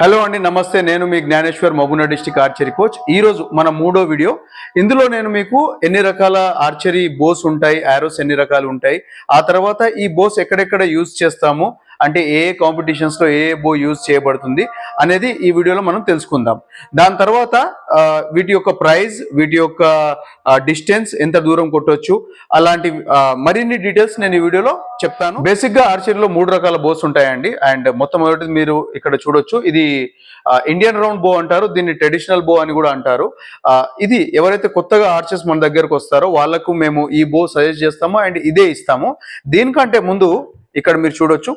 Hello అండి నమస్తే. నేను మీ Gnaneshwar Mahabubnagar district archery coach. ఈ రోజు మన మూడో వీడియో. ఇందులో నేను మీకు ఎన్ని రకాల ఆర్చరీ బోస్ ఉంటాయి ఆరోస్ ఎన్ని రకాలు ఉంటాయి ఆ తర్వాత ఈ బోస్ ఎక్కడెక్కడ యూజ్ చేస్తాము అంటే ఏ ఏ ఏ ఏ బో యూజ్ చేయబడుతుంది అనేది ఈ వీడియోలో మనం తెలుసుకుందాం. దాని తర్వాత వీటి యొక్క ప్రైస్ వీటి యొక్క డిస్టెన్స్ ఎంత దూరం కొట్టవచ్చు అలాంటి మరిన్ని డీటెయిల్స్ నేను ఈ వీడియోలో చెప్తాను. బేసిక్గా ఆర్చరీలో మూడు రకాల బోస్ ఉంటాయండి. అండ్ మొత్తం మీరు ఇక్కడ చూడొచ్చు. ఇది ఇండియన్ రౌండ్ బో అంటారు. దీన్ని ట్రెడిషనల్ బో అని కూడా అంటారు. ఇది ఎవరైతే కొత్తగా ఆర్చర్స్ మన దగ్గరకు వస్తారో వాళ్ళకు మేము ఈ బో సజెస్ట్ చేస్తాము. అండ్ ఇదే ఇస్తాము. దీనికంటే ముందు ఇక్కడ మీరు చూడొచ్చు.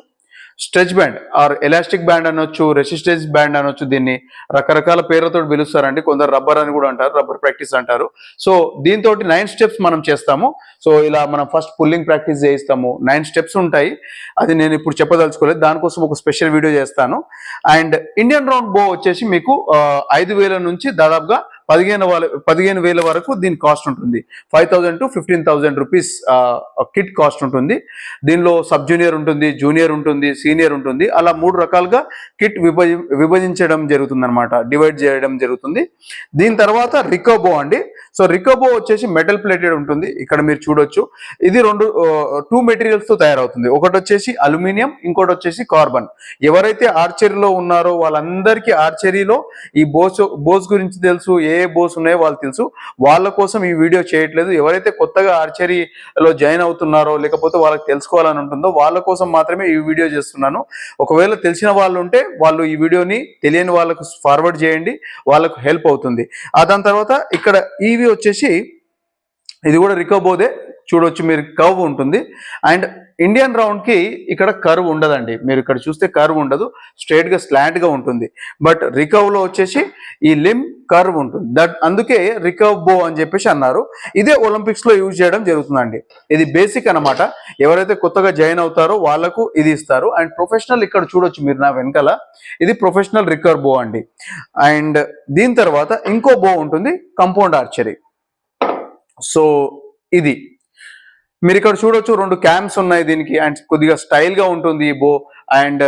Stretch band or elastic band అనొచ్చు రెసిస్టెన్స్ బ్యాండ్ అనొచ్చు దీన్ని రకరకాల పేర్లతో పిలుస్తారండి. కొందరు రబ్బర్ అని కూడా అంటారు రబ్బర్ ప్రాక్టీస్ అంటారు. సో దీంతో నైన్ స్టెప్స్ మనం చేస్తాము. సో ఇలా మనం ఫస్ట్ పుల్లింగ్ ప్రాక్టీస్ చేయిస్తాము. నైన్ స్టెప్స్ ఉంటాయి. అది నేను ఇప్పుడు చెప్పదలుచుకోలేదు. దానికోసం ఒక స్పెషల్ వీడియో చేస్తాను. అండ్ ఇండియన్ రౌండ్ బో వచ్చేసి మీకు ఐదు వేల నుంచి దాదాపుగా పదిహేను వాళ్ళ పదిహేను వేల వరకు దీని కాస్ట్ ఉంటుంది. Five thousand to fifteen thousand rupees kit cost ఉంటుంది. దీనిలో సబ్ జూనియర్ ఉంటుంది జూనియర్ ఉంటుంది సీనియర్ ఉంటుంది. అలా మూడు రకాలుగా కిట్ విభజి విభజించడం జరుగుతుంది అనమాట డివైడ్ చేయడం జరుగుతుంది. దీని తర్వాత రికోబో అండి. సో రికోబో వచ్చేసి మెటల్ ప్లేటెడ్ ఉంటుంది. ఇక్కడ మీరు చూడొచ్చు. ఇది రెండు టూ మెటీరియల్స్తో తయారవుతుంది. ఒకటి వచ్చేసి అల్యూమినియం ఇంకోటి వచ్చేసి కార్బన్. ఎవరైతే ఆర్చరీలో ఉన్నారో వాళ్ళందరికీ ఆర్చరీలో ఈ బోస్ బోస్ గురించి తెలుసు ఏ ఏ బోస్ ఉన్నాయో వాళ్ళు తెలుసు. వాళ్ళ కోసం ఈ వీడియో చేయట్లేదు. ఎవరైతే కొత్తగా ఆర్చరీలో జాయిన్ అవుతున్నారో లేకపోతే వాళ్ళకి తెలుసుకోవాలని ఉంటుందో వాళ్ళ కోసం మాత్రమే ఈ వీడియో చేస్తున్నాను. ఒకవేళ తెలిసిన వాళ్ళు ఉంటే వాళ్ళు ఈ వీడియోని తెలియని వాళ్ళకు ఫార్వర్డ్ చేయండి. వాళ్ళకు హెల్ప్ అవుతుంది. ఆ దాని తర్వాత ఇక్కడ ఇవి వచ్చేసి ఇది కూడా రికోబోదే చూడొచ్చు మీరు కర్వ్ ఉంటుంది. అండ్ ఇండియన్ రౌండ్కి ఇక్కడ కర్వ్ ఉండదండి. మీరు ఇక్కడ చూస్తే కర్వ్ ఉండదు స్ట్రైట్ స్లాంట్గా ఉంటుంది. బట్ రికవ్లో వచ్చేసి ఈ లిమ్ కర్వ్ ఉంటుంది. దట్ అందుకే రికవ్ బో అని చెప్పేసి అన్నారు. ఇదే ఒలింపిక్స్లో యూజ్ చేయడం జరుగుతుందండి. ఇది బేసిక్ అన్నమాట. ఎవరైతే కొత్తగా జాయిన్ అవుతారో వాళ్ళకు ఇది ఇస్తారు. అండ్ ప్రొఫెషనల్ ఇక్కడ చూడొచ్చు మీరు నా వెనకాల. ఇది ప్రొఫెషనల్ రికర్వ్ బో అండి. అండ్ దీని తర్వాత ఇంకో బో ఉంటుంది కంపౌండ్ ఆర్చరీ సో ఇది. మీరు ఇక్కడ చూడొచ్చు రెండు క్యామ్స్ ఉన్నాయి దీనికి అండ్ కొద్దిగా స్టైల్గా ఉంటుంది ఈ బో అండ్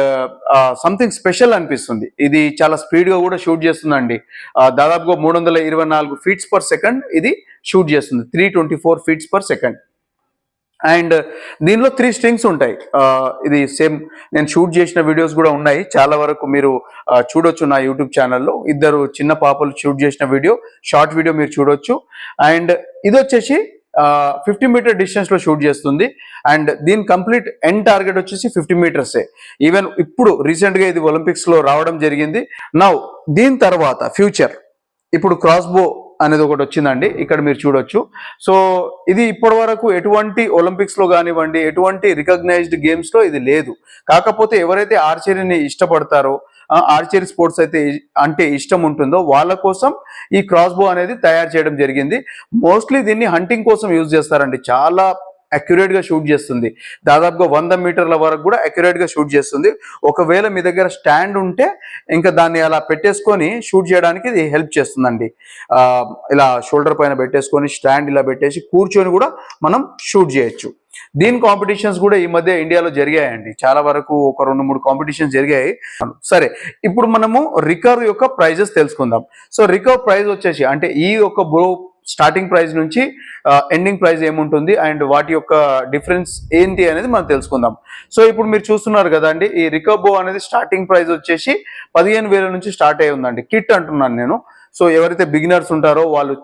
సంథింగ్ స్పెషల్ అనిపిస్తుంది. ఇది చాలా స్పీడ్గా కూడా షూట్ చేస్తుందండి. దాదాపుగా మూడు వందల ఇరవై నాలుగు ఫీట్స్ పర్ సెకండ్ ఇది షూట్ చేస్తుంది. Three twenty four feets per second and దీనిలో త్రీ స్ట్రింగ్స్ ఉంటాయి. ఇది సేమ్ నేను షూట్ చేసిన వీడియోస్ కూడా ఉన్నాయి. చాలా వరకు మీరు చూడొచ్చు నా యూట్యూబ్ ఛానల్లో ఇద్దరు చిన్న పాపలు షూట్ చేసిన వీడియో షార్ట్ వీడియో మీరు చూడొచ్చు. అండ్ ఇది వచ్చేసి ఫిఫ్టీ మీటర్ డిస్టెన్స్లో షూట్ చేస్తుంది. అండ్ దీని కంప్లీట్ ఎండ్ టార్గెట్ వచ్చేసి ఫిఫ్టీ మీటర్సే ఈవెన్ ఇప్పుడు రీసెంట్గా ఇది ఒలింపిక్స్లో రావడం జరిగింది. నౌ దీని తర్వాత ఫ్యూచర్ ఇప్పుడు క్రాస్ బో అనేది ఒకటి వచ్చిందండి. ఇక్కడ మీరు చూడొచ్చు. సో ఇది ఇప్పటి వరకు ఎటువంటి ఒలింపిక్స్లో కానివ్వండి ఎటువంటి రికగ్నైజ్డ్ గేమ్స్లో ఇది లేదు. కాకపోతే ఎవరైతే ఆర్చరీని ఇష్టపడతారో ఆర్చరీ స్పోర్ట్స్ అయితే అంటే ఇష్టం ఉంటుందో వాళ్ళ కోసం ఈ క్రాస్బో అనేది తయారు చేయడం జరిగింది. మోస్ట్లీ దీన్ని హంటింగ్ కోసం యూజ్ చేస్తారండి. చాలా అక్యురేట్గా షూట్ చేస్తుంది. దాదాపుగా వంద మీటర్ల వరకు కూడా అక్యురేట్గా షూట్ చేస్తుంది. ఒకవేళ మీ దగ్గర స్టాండ్ ఉంటే ఇంకా దాన్ని అలా పెట్టేసుకొని షూట్ చేయడానికి ఇది హెల్ప్ చేస్తుందండి. ఇలా షోల్డర్ పైన పెట్టేసుకొని స్టాండ్ ఇలా పెట్టేసి కూర్చొని కూడా మనం షూట్ చేయొచ్చు. దీని కాంపిటీషన్స్ కూడా ఈ మధ్య ఇండియాలో జరిగాయండి. చాలా వరకు ఒక రెండు మూడు కాంపిటీషన్స్ జరిగాయి. సరే ఇప్పుడు మనము రికర్ యొక్క ప్రైజెస్ తెలుసుకుందాం. సో రికర్ ప్రైజ్ వచ్చేసి అంటే ఈ యొక్క బ్రో స్టార్టింగ్ ప్రైస్ నుంచి ఎండింగ్ ప్రైస్ ఏముంటుంది అండ్ వాటి యొక్క డిఫరెన్స్ ఏంటి అనేది మనం తెలుసుకుందాం. సో ఇప్పుడు మీరు చూస్తున్నారు కదండి ఈ రికబో అనేది స్టార్టింగ్ ప్రైస్ వచ్చేసి పదిహేను వేల నుంచి స్టార్ట్ అయి ఉందండి. కిట్ అంటున్నాను నేను. సో ఎవరైతే బిగినర్స్ ఉంటారో వాళ్ళు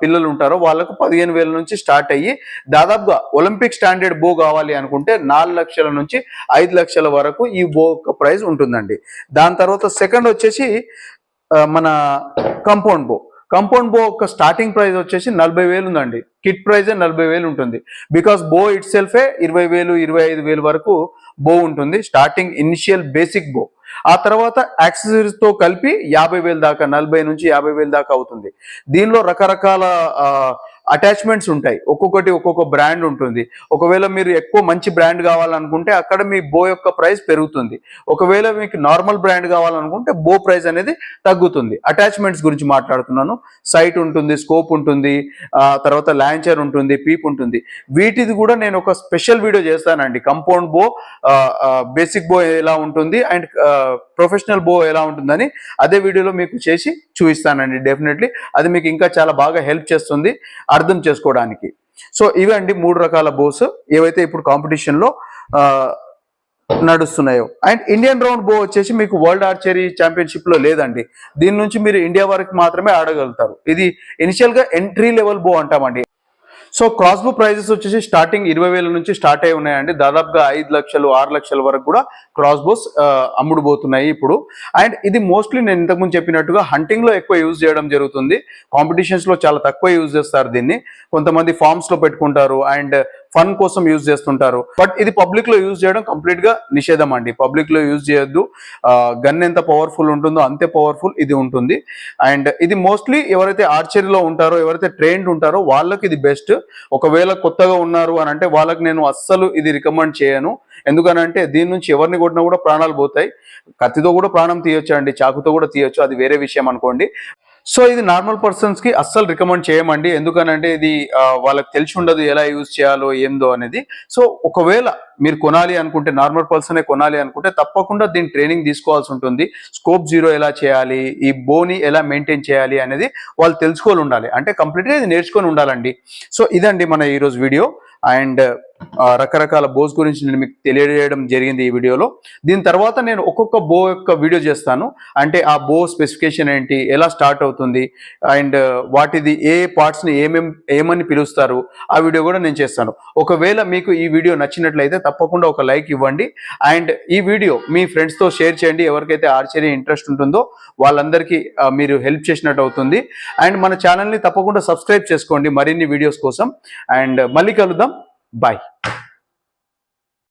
పిల్లలు ఉంటారో వాళ్ళకు పదిహేను వేల నుంచి స్టార్ట్ అయ్యి దాదాపుగా ఒలింపిక్ స్టాండర్డ్ బో కావాలి అనుకుంటే నాలుగు లక్షల నుంచి ఐదు లక్షల వరకు ఈ బో యొక్క ప్రైస్ ఉంటుందండి. దాని తర్వాత సెకండ్ వచ్చేసి మన కంపౌండ్ బో. కంపౌండ్ బో యొక్క స్టార్టింగ్ ప్రైస్ వచ్చేసి నలభై వేలు ఉందండి. కిట్ ప్రైజే నలభై వేలు ఉంటుంది. బికాస్ బో ఇట్ సెల్ఫే ఇరవై వేలు ఇరవై ఐదు వేలు వరకు బో ఉంటుంది. స్టార్టింగ్ ఇనిషియల్ బేసిక్ బో. ఆ తర్వాత యాక్సెసరీస్తో కలిపి యాభై వేలు దాకా నలభై నుంచి యాభై వేలు దాకా అవుతుంది. దీనిలో రకరకాల అటాచ్మెంట్స్ ఉంటాయి. ఒక్కొక్కటి ఒక్కొక్క బ్రాండ్ ఉంటుంది. ఒకవేళ మీరు ఎక్కువ మంచి బ్రాండ్ కావాలనుకుంటే అక్కడ మీ బో యొక్క ప్రైస్ పెరుగుతుంది. ఒకవేళ మీకు నార్మల్ బ్రాండ్ కావాలనుకుంటే బో ప్రైస్ అనేది తగ్గుతుంది. అటాచ్మెంట్స్ గురించి మాట్లాడుతున్నాను. సైట్ ఉంటుంది స్కోప్ ఉంటుంది తర్వాత లాంచర్ ఉంటుంది పీప్ ఉంటుంది. వీటిది కూడా నేను ఒక స్పెషల్ వీడియో చేస్తానండి. కంపౌండ్ బో బేసిక్ బో ఎలా ఉంటుంది అండ్ ప్రొఫెషనల్ బో ఎలా ఉంటుందని అదే వీడియోలో మీకు చేసి చూపిస్తానండి డెఫినెట్లీ అది మీకు ఇంకా చాలా బాగా హెల్ప్ చేస్తుంది అర్థం చేసుకోవడానికి. సో ఇవే అండి మూడు రకాల బోస్ ఏవైతే ఇప్పుడు కాంపిటీషన్లో నడుస్తున్నాయో. అండ్ ఇండియన్ రౌండ్ బో వచ్చేసి మీకు వరల్డ్ ఆర్చరీ ఛాంపియన్షిప్లో లేదండి. దీని నుంచి మీరు ఇండియా వరకు మాత్రమే ఆడగలుగుతారు. ఇది ఇనిషియల్గా ఎంట్రీ లెవెల్ బో అంటామండి. సో క్రాస్బో ప్రైజెస్ వచ్చేసి స్టార్టింగ్ ఇరవై వేల నుంచి స్టార్ట్ అయి ఉన్నాయండి. దాదాపుగా ఐదు లక్షలు ఆరు లక్షల వరకు కూడా క్రాస్బోస్ అమ్ముడుబోతున్నాయి ఇప్పుడు. అండ్ ఇది మోస్ట్లీ నేను ఇంతకుముందు చెప్పినట్టుగా హంటింగ్లో ఎక్కువ యూజ్ చేయడం జరుగుతుంది. కాంపిటీషన్స్లో చాలా తక్కువ యూజ్ చేస్తారు దీన్ని. కొంతమంది ఫామ్స్లో పెట్టుకుంటారు. అండ్ ఫన్ కోసం యూజ్ చేస్తుంటారు. బట్ ఇది పబ్లిక్లో యూజ్ చేయడం కంప్లీట్గా నిషేధం అండి. పబ్లిక్లో యూజ్ చేయొద్దు. గన్ ఎంత పవర్ఫుల్ ఉంటుందో అంతే పవర్ఫుల్ ఇది ఉంటుంది. అండ్ ఇది మోస్ట్లీ ఎవరైతే ఆర్చరీలో ఉంటారో ఎవరైతే ట్రైన్డ్ ఉంటారో వాళ్ళకి ఇది బెస్ట్. ఒకవేళ కొత్తగా ఉన్నారు అని అంటే వాళ్ళకి నేను అస్సలు ఇది రికమెండ్ చేయను. ఎందుకనంటే దీని నుంచి ఎవరిని కొట్టినా కూడా ప్రాణాలు పోతాయి. కత్తితో కూడా ప్రాణం తీయొచ్చు అండి చాకుతో కూడా తీయొచ్చు. అది వేరే విషయం అనుకోండి. సో ఇది నార్మల్ పర్సన్స్కి అస్సలు రికమెండ్ చేయమండి. ఎందుకనంటే ఇది వాళ్ళకి తెలిసి ఉండదు ఎలా యూజ్ చేయాలో ఏందో అనేది. సో ఒకవేళ మీరు కొనాలి అనుకుంటే నార్మల్ పర్సనే కొనాలి అనుకుంటే తప్పకుండా దీని ట్రైనింగ్ తీసుకోవాల్సి ఉంటుంది. స్కోప్ జీరో ఎలా చేయాలి ఈ బోని ఎలా మెయింటైన్ చేయాలి అనేది వాళ్ళు తెలుసుకొని ఉండాలి. అంటే కంప్లీట్గా ఇది నేర్చుకొని ఉండాలండి. సో ఇదండి మన ఈరోజు వీడియో అండ్ రకరకాల బోస్ గురించి నేను మీకు తెలియజేయడం జరిగింది ఈ వీడియోలో. దీని తర్వాత నేను ఒక్కొక్క బో యొక్క వీడియో చేస్తాను. అంటే ఆ బో స్పెసిఫికేషన్ ఏంటి ఎలా స్టార్ట్ అవుతుంది అండ్ వాటిది ఏ పార్ట్స్ని ఏమేం ఏమని పిలుస్తారు ఆ వీడియో కూడా నేను చేస్తాను. ఒకవేళ మీకు ఈ వీడియో నచ్చినట్లయితే తప్పకుండా ఒక లైక్ ఇవ్వండి. అండ్ ఈ వీడియో మీ ఫ్రెండ్స్తో షేర్ చేయండి. ఎవరికైతే ఆర్చరీ ఇంట్రెస్ట్ ఉంటుందో వాళ్ళందరికీ మీరు హెల్ప్ చేసినట్టు అవుతుంది. అండ్ మన ఛానల్ని తప్పకుండా సబ్స్క్రైబ్ చేసుకోండి మరిన్ని వీడియోస్ కోసం. అండ్ మళ్ళీ కలుద్దాం. Bye.